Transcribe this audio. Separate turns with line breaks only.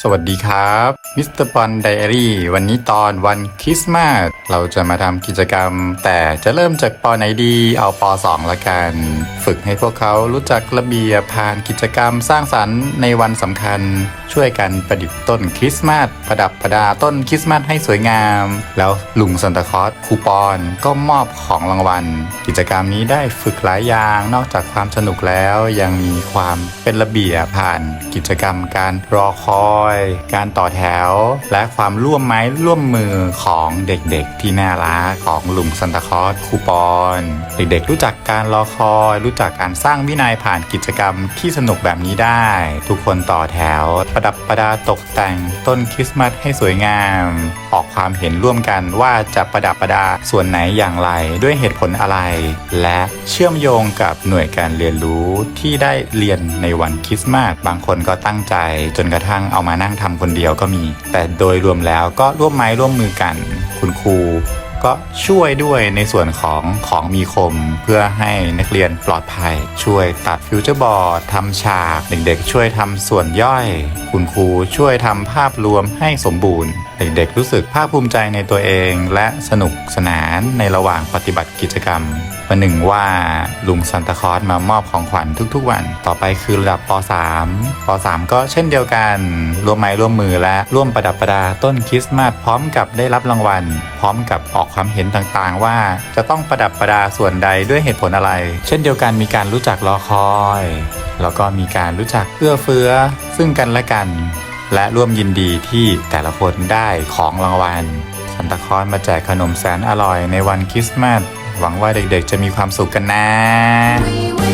สวัสดีครับมิสเตอร์ปอนไดอารี่วันนี้ตอนวันคริสต์มาสเราจะมาทำกิจกรรม แต่จะเริ่มจากปอไหนดี เอาปอสองละกัน ฝึกให้พวกเขารู้จักระเบียบผ่านกิจกรรมสร้างสรรค์ในวันสำคัญ ช่วยกันประดิษฐ์ต้นคริสต์มาสประดับประดาต้นคริสต์มาสให้สวยงาม แล้วลุงซันตาคลอสคูปอนก็มอบของรางวัล กิจกรรมนี้ได้ฝึกหลายอย่างนอกจากความสนุกแล้วยังมีความเป็นระเบียบผ่านกิจกรรมการรอคอย การต่อแถว และความร่วมไม้ร่วมมือของเด็กๆ ที่น่ารักของลุงซันตาคลอสคูปอน เด็กๆ รู้จักการรอคอยรู้จักการสร้างวินัยผ่านกิจกรรมที่สนุกแบบนี้ได้ ทุกคนต่อแถว ประดับประดาตกแต่งต้นคริสต์มาสให้สวยงาม ออกความเห็นร่วมกันว่าจะประดับประดาส่วนไหนอย่างไรด้วยเหตุผลอะไร และเชื่อมโยงกับหน่วยการเรียนรู้ที่ได้เรียนในวันคริสต์มาสบางคนก็ตั้งใจ จนกระทั่งเอามานั่งทำคนเดียวก็มี แต่โดยรวมแล้วก็ร่วมไม้ร่วมมือกัน คุณครู ก็ช่วยด้วยในส่วนของของมีคม เพื่อให้นักเรียนปลอดภัย ช่วยตัดฟิวเจอร์บอร์ดทำฉาก เด็กๆ ช่วยทำส่วนย่อย คุณครูช่วยทำภาพรวมให้สมบูรณ์ เด็กๆ รู้สึกภาคภูมิใจในตัวเอง และสนุกสนานในระหว่างปฏิบัติกิจกรรมประหนึ่งว่าลุงซันตาคลอสมามอบของขวัญทุกๆวัน ต่อไปคือระดับป .3 ป .3 ก็เช่นเดียวกันร่วมไม้ร่วมมือและร่วมประดับประดาต้นคริสต์มาสพร้อมกับได้รับรางวัล พร้อมกับออกความเห็นต่างๆ ว่าจะต้องประดับประดาส่วนใดด้วยเหตุผลอะไร เช่นเดียวกันมีการรู้จักรอคอย แล้วก็มีการรู้จักเอื้อเฟื้อ ซึ่งกันและกัน และร่วมยินดีที่แต่ละคนได้ของรางวัลซันตาคลอสมาแจกขนมแสนอร่อยในวันคริสต์มาสหวังว่าเด็กๆ จะมีความสุขกันนะ
We